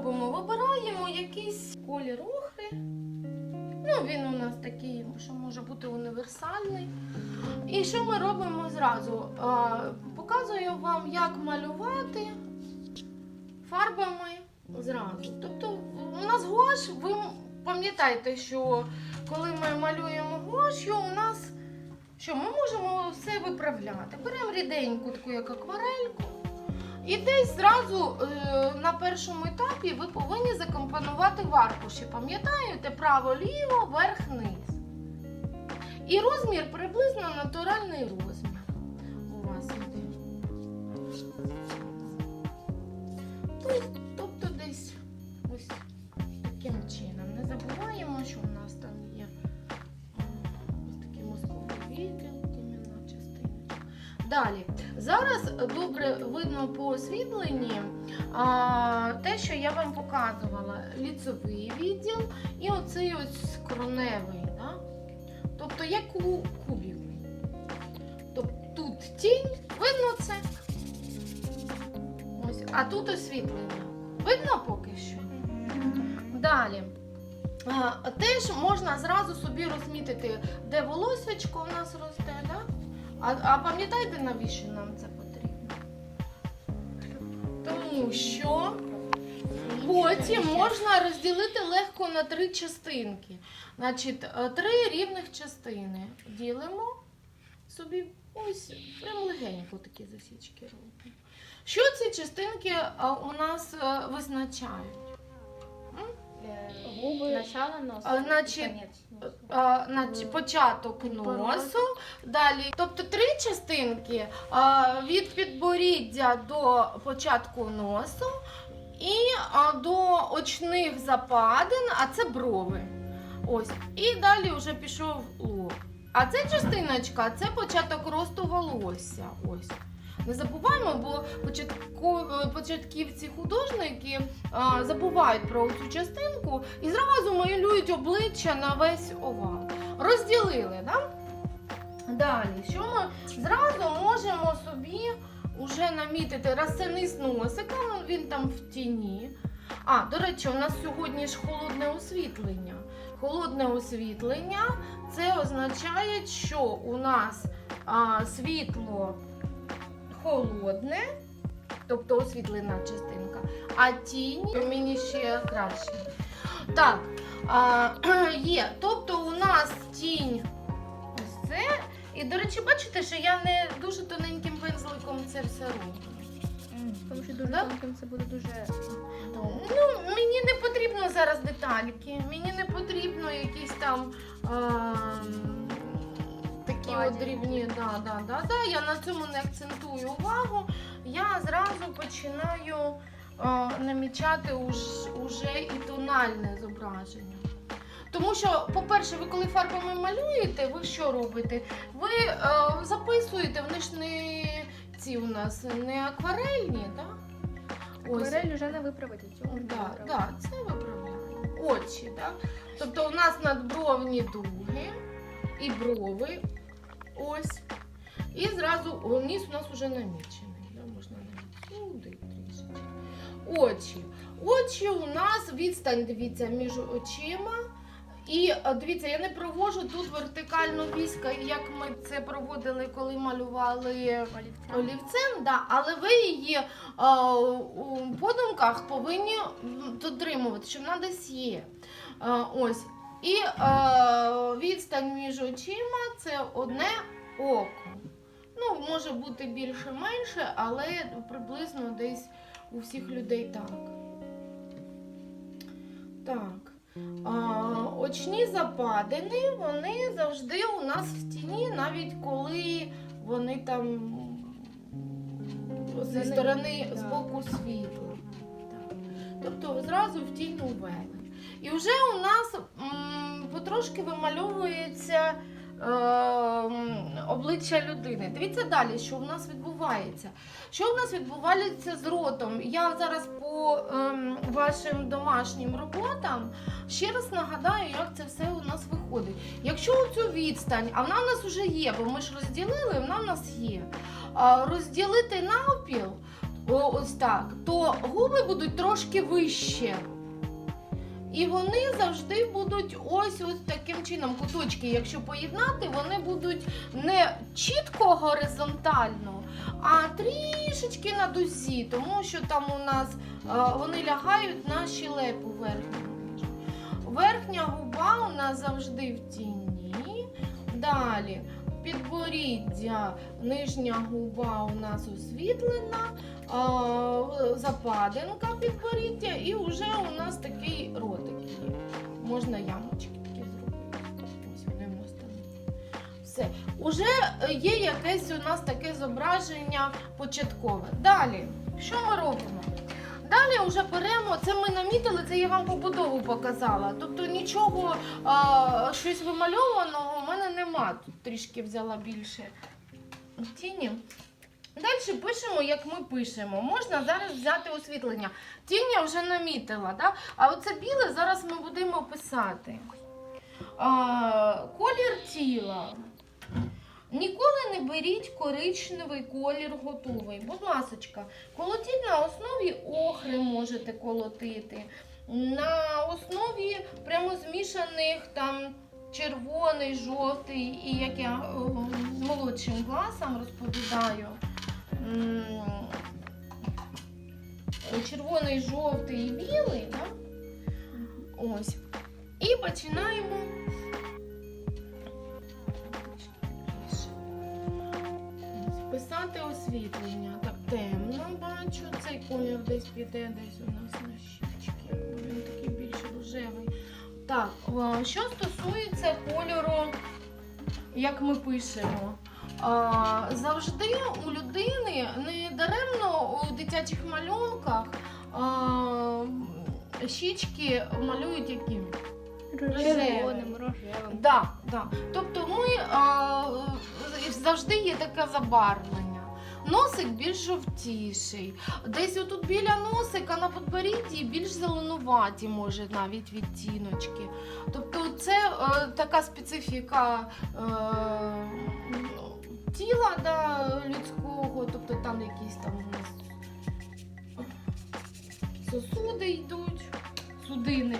робимо? Вибираємо якийсь колір охри. Ну, він у нас такий, що може бути універсальний. І що ми робимо зразу? Показую вам, як малювати фарбами зразу. Тобто, у нас гуаш, ви пам'ятаєте, що коли ми малюємо гуашю, у нас що ми можемо все виправляти. Беремо ріденьку, таку як акварельку. І десь зразу е, на першому етапі ви повинні закомпонувати в аркуші. Пам'ятаєте, право-ліво, верх-низ. І розмір приблизно натуральний розмір у вас іде. Тобто- десь ось таким чином. Не забуваємо, що у нас там є ось такий мозковий відділ, тім'яна частиночка. Далі. Добре видно по освітленні те, що я вам показувала. Ліцевий відділ і оцей ось скроневий. Да? Тобто як у кубів. Тобто тут тінь, видно це. Ось, а тут освітлення. Видно поки що? Далі. Теж можна зразу собі розмітити, де волосечко у нас росте, да? а, а пам'ятаєте, навіщо нам це? Тому що потім можна розділити легко на три частинки. Значить, е, три рівних частини ділимо собі ось прям легенько такі засічки робимо. Що ці частинки е, у нас е, визначають? Губи, начало носа. А, значить, конець носа. А, значить, початок носу, далі, тобто три частинки а, від підборіддя до початку носу і а, до очних западин, а це брови. Ось. І далі вже пішов лоб. А ця частиночка це початок росту волосся. Ось. Не забуваємо, бо початківці художники забувають про цю частинку і зразу малюють обличчя на весь овал. Розділили, да? Далі, що ми зразу можемо собі вже намітити раз низ носика, він там в тіні. А, до речі, у нас сьогодні ж холодне освітлення. Холодне освітлення це означає, що у нас а, світло холодне, тобто освітлена частинка, а тінь мені ще краще. Так, а, є. Тобто у нас тінь ось це. І, до речі, бачите, що я не дуже тоненьким пензликом це все роблю. Тому що дуже тонким це буде дуже Ну, мені не потрібно зараз детальки, мені не потрібно якісь там ем, такі от дрібні. Да, да, да, да. Я на цьому не акцентую увагу. Я зразу починаю е, намічати уж, уже і тональне зображення. Тому що, по-перше, ви коли фарбами малюєте, ви що робите? Ви е, записуєте, вони ж не ці у нас не акварельні, да? Акварель вже не виправити. Цього Да, да, це виправляємо. Очі, так? Тобто у нас надбровні дуги і брови. Ось. І зразу ніс у нас вже намічений. Да? Можна навіть сюди трішечки. Очі. Очі у нас відстань, дивіться, між очима. І дивіться, я не провожу тут вертикальну віска, як ми це проводили, коли малювали Олівця. олівцем, да, але ви її а, у подумках повинні дотримувати, що вона десь є. А, ось. І а, відстань між очима це одне око. Ну, може бути більше-менше, але приблизно десь у всіх людей так. Так. А, очні западини, вони завжди у нас в тіні, навіть коли вони там зі сторони з боку світла. Так. Тобто зразу в тінь увели. І вже у нас м, потрошки вимальовується е, обличчя людини. Дивіться далі, що в нас відбувається. Що в нас відбувається з ротом? Я зараз по ем, вашим домашнім роботам ще раз нагадаю, як це все у нас виходить. Якщо цю відстань, а вона в нас вже є, бо ми ж розділили, вона в нас є. Розділити навпіл, ось так, то губи будуть трошки вище. І вони завжди будуть ось ось таким чином. Куточки, якщо поєднати, вони будуть не чітко горизонтально, а трішечки на дузі, тому що там у нас е, вони лягають на щелепу верхню. Верхня губа у нас завжди в тіні. Далі підборіддя, нижня губа у нас освітлена, западинка підборіддя, і вже у нас такий ротик є. Можна ямочки такі зробити. Ось вони. Все. Уже є якесь у нас таке зображення початкове. Далі, що ми робимо? Далі вже беремо, це ми намітили, це я вам побудову показала. Тобто нічого а, щось вимальованого в мене нема. Тут трішки взяла більше тіні. Далі пишемо, як ми пишемо. Можна зараз взяти освітлення. Тінь я вже намітила, да? а оце біле зараз ми будемо писати. А, колір тіла. Ніколи не беріть коричневий колір готовий. Будь ласочка, колотіть на основі охри можете колотити. На основі прямо змішаних там червоний, жовтий, і як я о, з молодшим класом розповідаю. Червоний, жовтий і білий, да? Ось. І починаємо. Писати освітлення. Так, темно бачу. Цей колір десь піде, десь у нас на щічки. Він такий більш рожевий. Так, що стосується кольору, як ми пишемо. А, завжди у людини не даремно у дитячих малюнках а, щічки малюють якими? Червоним, рожевим. Да, да. Тобто ми а, завжди є таке забарвлення. Носик більш жовтіший. Десь отут біля носика на подборідді більш зеленуваті, може навіть відтіночки. Тобто це е, така специфіка е, ну, тіла да, людського, тобто там якісь там сосуди йдуть, судини.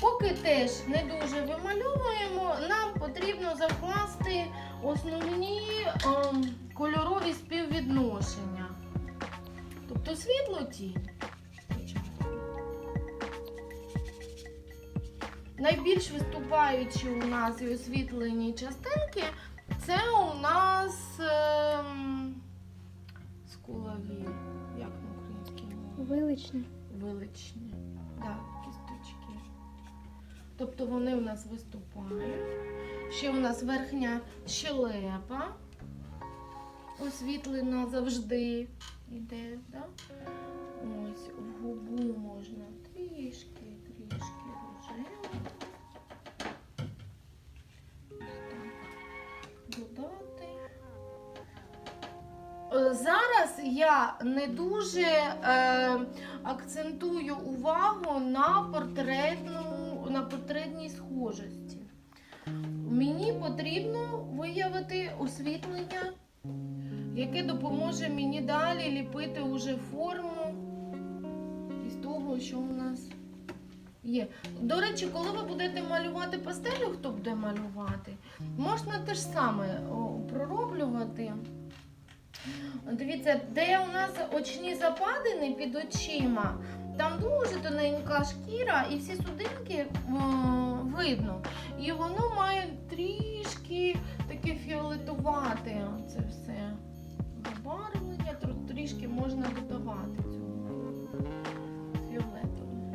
Поки теж не дуже вимальовуємо, нам потрібно закласти основні ем, кольорові співвідношення. Тобто світло тінь. Найбільш виступаючі у нас і освітлені частинки це у нас ем, скулові, як на українській мові? Виличний. Величні. Да, кісточки. Тобто вони у нас виступають. Ще у нас верхня щелепа. Освітлена завжди йде. Да? Ось в губу можна Зараз я не дуже е, акцентую увагу на портретну, на портретній схожості. Мені потрібно виявити освітлення, яке допоможе мені далі ліпити уже форму із того, що у нас є. До речі, коли ви будете малювати пастелю, хто буде малювати, можна те ж саме пророблювати. Дивіться, де у нас очні западини під очима, там дуже тоненька шкіра і всі судинки м, видно. І воно має трішки таке фіолетувате це все забарвлення, трішки можна додавати цього фіолетового.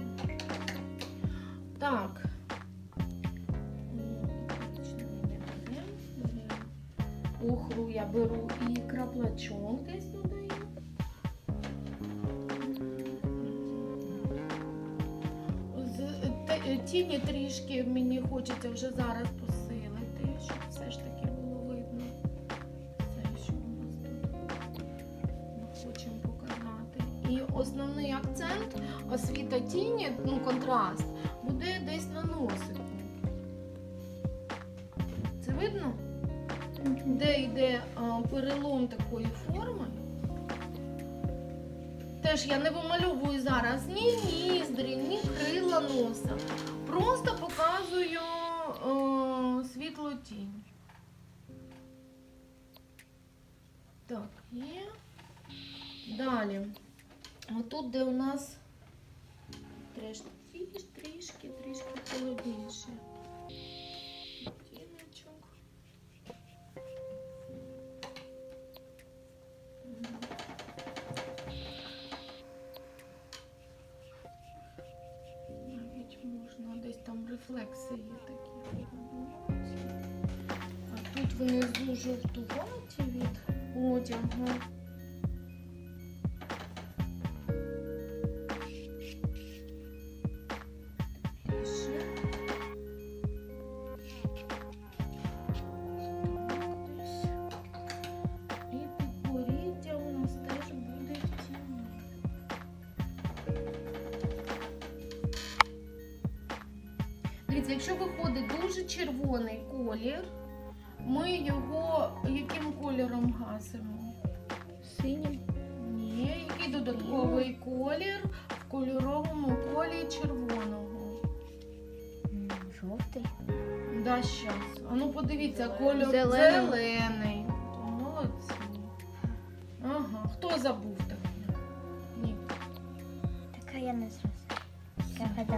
Так. Охру я беру і краплачок десь додаю. Тіні трішки мені хочеться вже зараз посилити, щоб все ж таки було видно. Все, що у нас тут ми хочемо показати. І основний акцент освіта тіні, ну контраст, буде десь на носику. Це видно? Де йде перелом такої форми. Теж я не вимальовую зараз ні ніздрі, ні крила носа. Просто показую е, світло тінь. Так, є. Далі. Отут, де у нас трішки, трішки, трішки холодніше. Рефлекси є такі. А тут внизу жовтуваті від одягу. Да, щас. А ну подивіться, кольор Зелений. зелений. Молодці. Ага, хто забув такий? Ні. Така я не зрозуміла.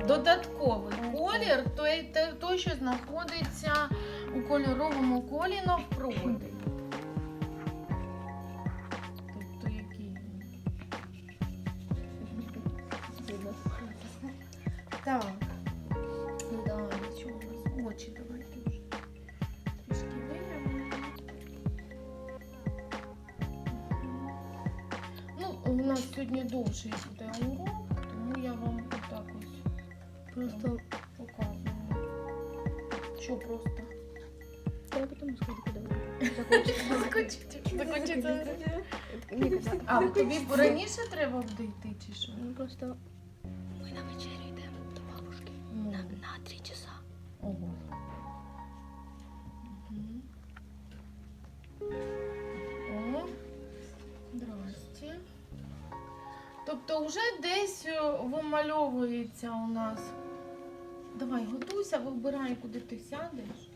Додатковий колір той, той, що знаходиться у кольоровому колі навпроти. Довший буде урок, тому я вам отак ось Просто показую. Що просто? треба потім сказати, куди Закінчиться. А, тобі раніше треба буде йти чи що? Ну просто ми на вечерю йдемо до бабушки. Ну, На, на три часа. Тобто вже десь е, вимальовується у нас. Давай, готуйся, вибирай, куди ти сядеш.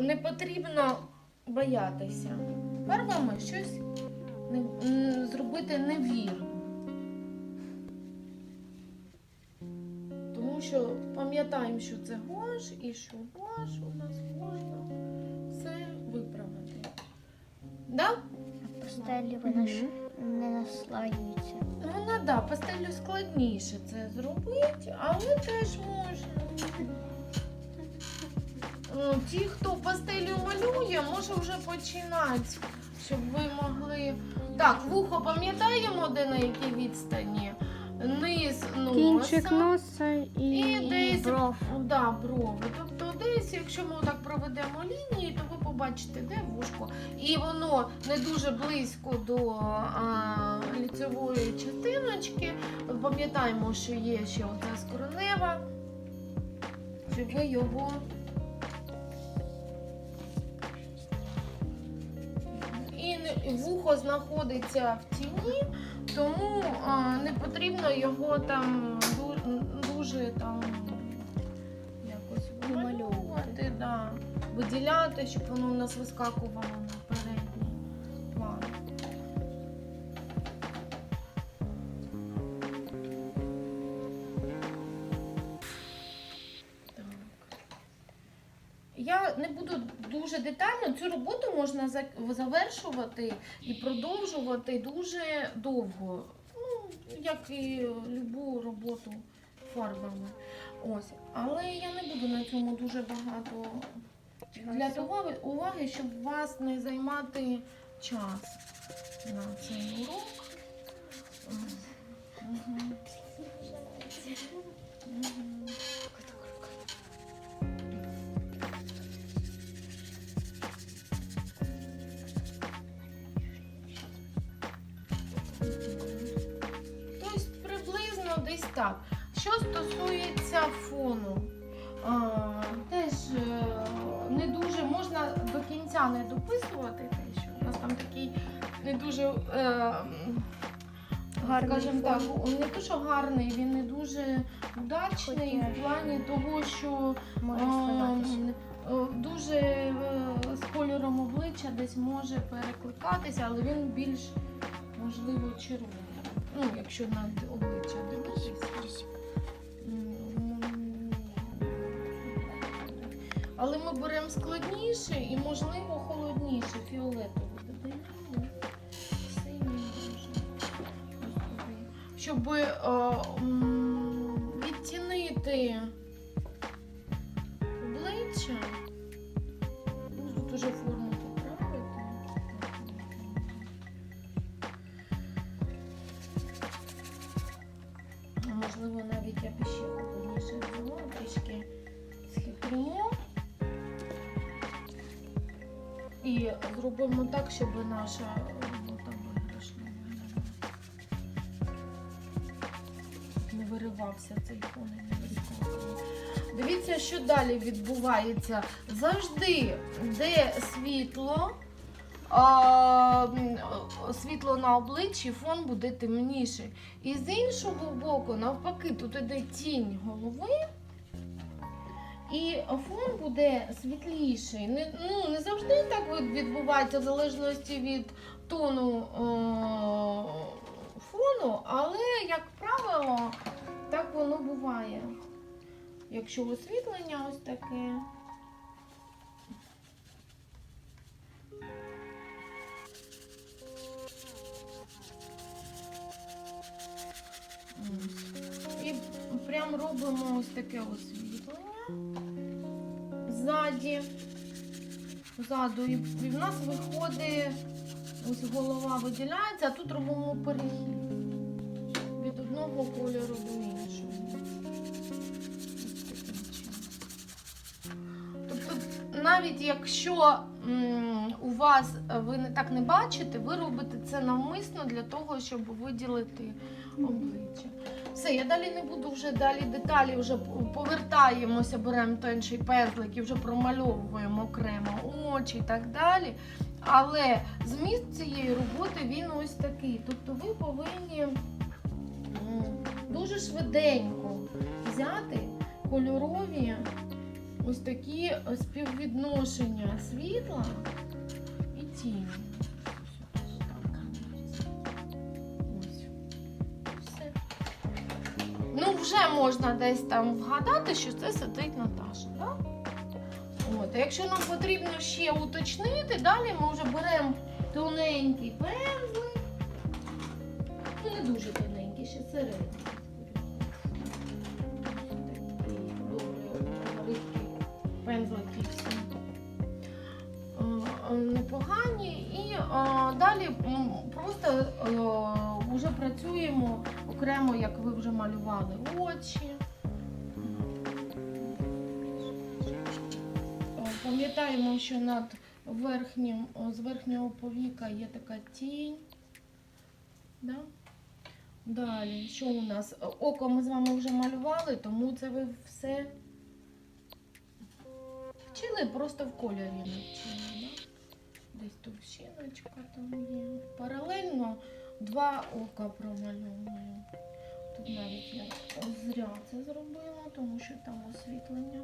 Не потрібно боятися. Фарбами щось не, зробити невірно. Тому що пам'ятаємо, що це гуаш і що гуаш у нас можна все виправити. Да? Постелі вона ж не наслаюється. Вона да, пастелю складніше це зробити, але теж можна. Ну, Ті, хто пастелю малює, може вже починати, щоб ви могли. Так, вухо пам'ятаємо, де на якій відстані? Низ носа. Кінчик носа і, І десь бров. Да, брови. Тобто десь, якщо ми так проведемо лінії, то ви побачите, де вушко. І воно не дуже близько до а, ліцевої частиночки. Пам'ятаємо, що є ще оця скронева, щоб ви його. Вухо знаходиться в тіні, тому не потрібно його там дуже там якось вимальовувати, да, виділяти, щоб воно у нас вискакувало Я не буду дуже детально. Цю роботу можна завершувати і продовжувати дуже довго. Ну, як і любу роботу фарбами. Ось. Але я не буду на цьому дуже багато для того уваги, щоб вас не займати час на цей урок. Мгм. Мгм. Так. Що стосується фону, а, теж е, не дуже можна до кінця не дописувати, те, що у нас там такий не дуже. Е, Гарний Скажімо фон. так, не що гарний, він не дуже удачний в плані того, що е, дуже е, з кольором обличчя десь може перекликатися, але він більш можливо червоний. Ну, якщо на обличчя Але ми беремо складніше і, можливо, холодніше, фіолетовий додаємо. Щоб е, відтінити обличчя. Зробимо так, щоб наша робота виграшна. Не виривався цей і не вирікав. Дивіться, що далі відбувається. Завжди, де світло, а, світло на обличчі, фон буде темніший. І з іншого боку, навпаки, тут іде тінь голови. І фон буде світліший. Не, ну, не завжди так відбувається, в залежності від тону е, фону, але, як правило, так воно буває. Якщо освітлення ось таке. І прям робимо ось таке освітлення ззаді. Ззаду. І в нас виходить, ось голова виділяється, а тут робимо перехід від одного кольору до навіть якщо у вас е, ви так не бачите, ви робите це навмисно для того, щоб виділити обличчя. Все, я далі не буду вже далі деталі, вже повертаємося, беремо тонший пензлик і вже промальовуємо окремо очі і так далі. Але зміст цієї роботи він ось такий. Тобто ви повинні дуже швиденько взяти кольорові ось такі е, співвідношення світла і тіні. Ну, вже можна десь там вгадати, що це сидить Наташа. Да? От. Якщо нам потрібно ще уточнити, далі ми вже беремо тоненький пензлик. Ну, не дуже тоненький, ще середній. Непогані. І е, далі просто е, вже працюємо окремо, як ви вже малювали очі. Е, Пам'ятаємо, що над верхнім, з верхнього повіка є така тінь. Да? Далі, що у нас? Око ми з вами вже малювали, тому це ви все вчили, просто в кольорі не вчили. Да? Десь товщиночка там є. Паралельно два ока промальовую. Тут навіть я зря це зробила, тому що там освітлення.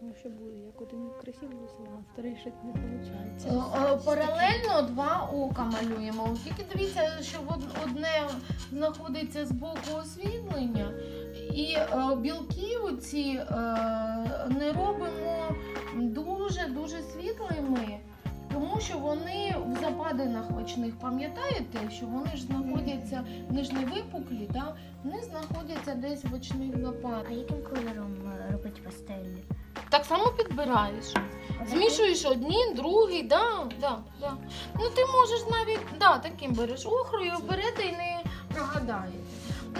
Тому що буде як один красивий а вторий щось не виходить. Е, е, Паралельно два ока малюємо. Тільки дивіться, що одне знаходиться з боку освітлення, і е, білки оці не робимо дуже-дуже світлими, тому що вони в западинах очних, пам'ятаєте, що вони ж знаходяться, вони ж не випуклі, да? вони знаходяться десь в очних А яким кольором е, робити пастельні? Так само підбираєш. Змішуєш одні, другий, да, да, да. Ну ти можеш навіть да, таким береш охрою, берете і не прогадаєте.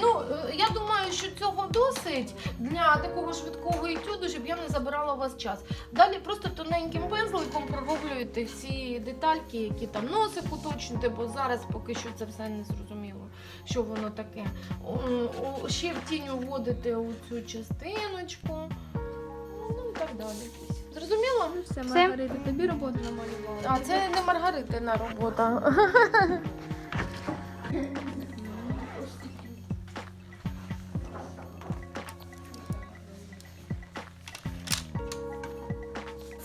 Ну е, я думаю, що цього досить для такого швидкого етюду, щоб я не забирала у вас час. Далі просто тоненьким пензликом пророблюєте всі детальки, які там носик уточните, бо зараз поки що це все не зрозуміло, що воно таке. Ще в тінь вводите у цю частиночку. Ну і так далі. Зрозуміло? Ну все, Все. Маргарита, тобі роботу намалювала. А це не Маргаритина робота.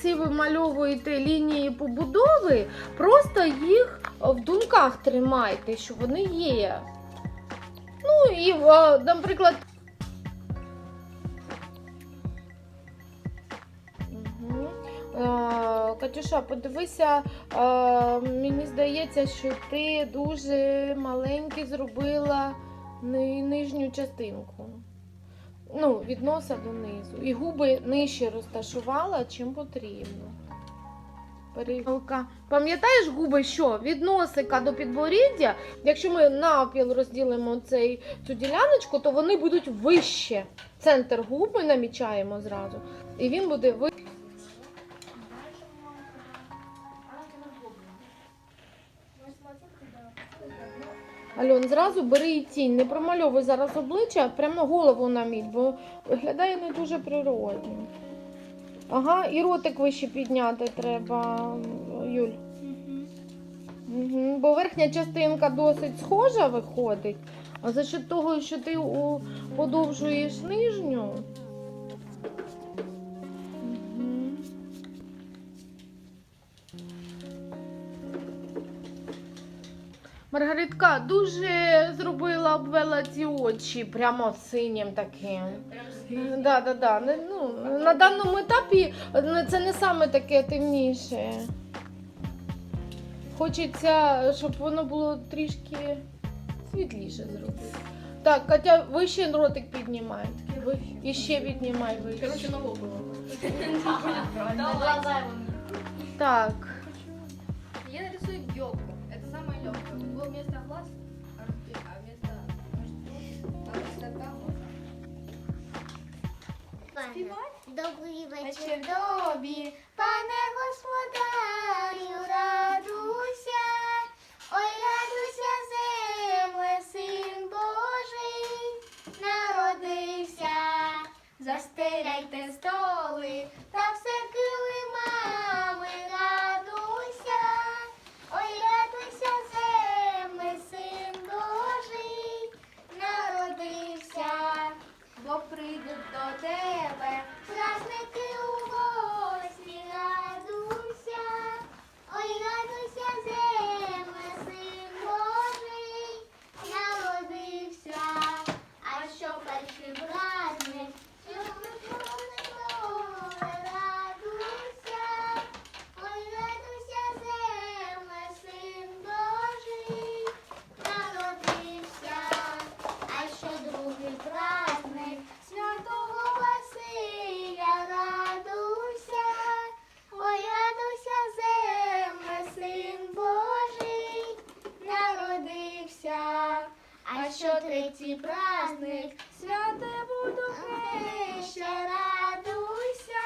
Ці вимальовуєте лінії побудови, просто їх в думках тримайте, що вони є. Ну і, наприклад. Катюша, подивися, мені здається, що ти дуже маленький зробила нижню частинку. Ну, від носа донизу. І губи нижче розташувала, чим потрібно. Пам'ятаєш губи що? Від носика до підборіддя, якщо ми навпіл розділимо цей, цю діляночку, то вони будуть вище. Центр губ ми намічаємо зразу. І він буде вище. Альон, зразу бери і тінь, не промальовуй зараз обличчя, а прямо голову наміть, бо виглядає не дуже природно. Ага, і ротик вище підняти треба, Юль. Угу. Бо верхня частинка досить схожа виходить, а за счет того, що ти у... подовжуєш нижню. Маргаритка дуже зробила, обвела ці очі прямо синім таким. Да, да, да. Не, ну, на даному етапі е, це не саме таке темніше. Хочеться, щоб воно було трішки світліше зробити. Так, Катя, вище ротик піднімай. Ви- І ще піднімай вище. Короче, на лоб було. Так. Я нарисую елку. Было вместо глаз, а вместо а вместо там. Добрий вечір добі, пане господарю, радуйся, ой, радуйся, земле, син Божий, народився, застеляйте столи та все килимами, радуйся, ой, радуйся, земле, син Божий, народився, бо прийдуть до тебе праздники у гості, радуйся, ой, радуйся, земле, син Божий, народився, а що перший праздник, що радуйся, ой, радуйся, земле, син Божий, народився, а що другий праздник святого Василя радуйся, ой, радуйся, земле, син Божий, народився, а третій праздник святе буду хреща, радуйся,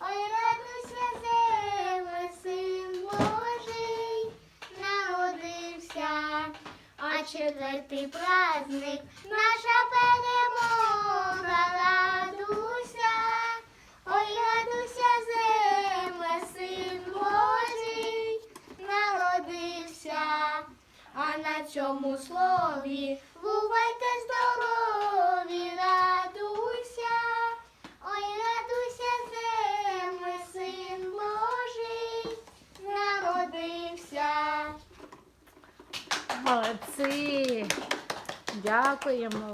ой, радуйся, земле, син Божий, народився. А четвертий праздник наша перемога, радуйся, ой, радуйся, земле, син Божий, народився, а на цьому слові бувайте здорові, радуйся, ой, радуйся, земле, син Божий, народився. Молодці. Дякуємо.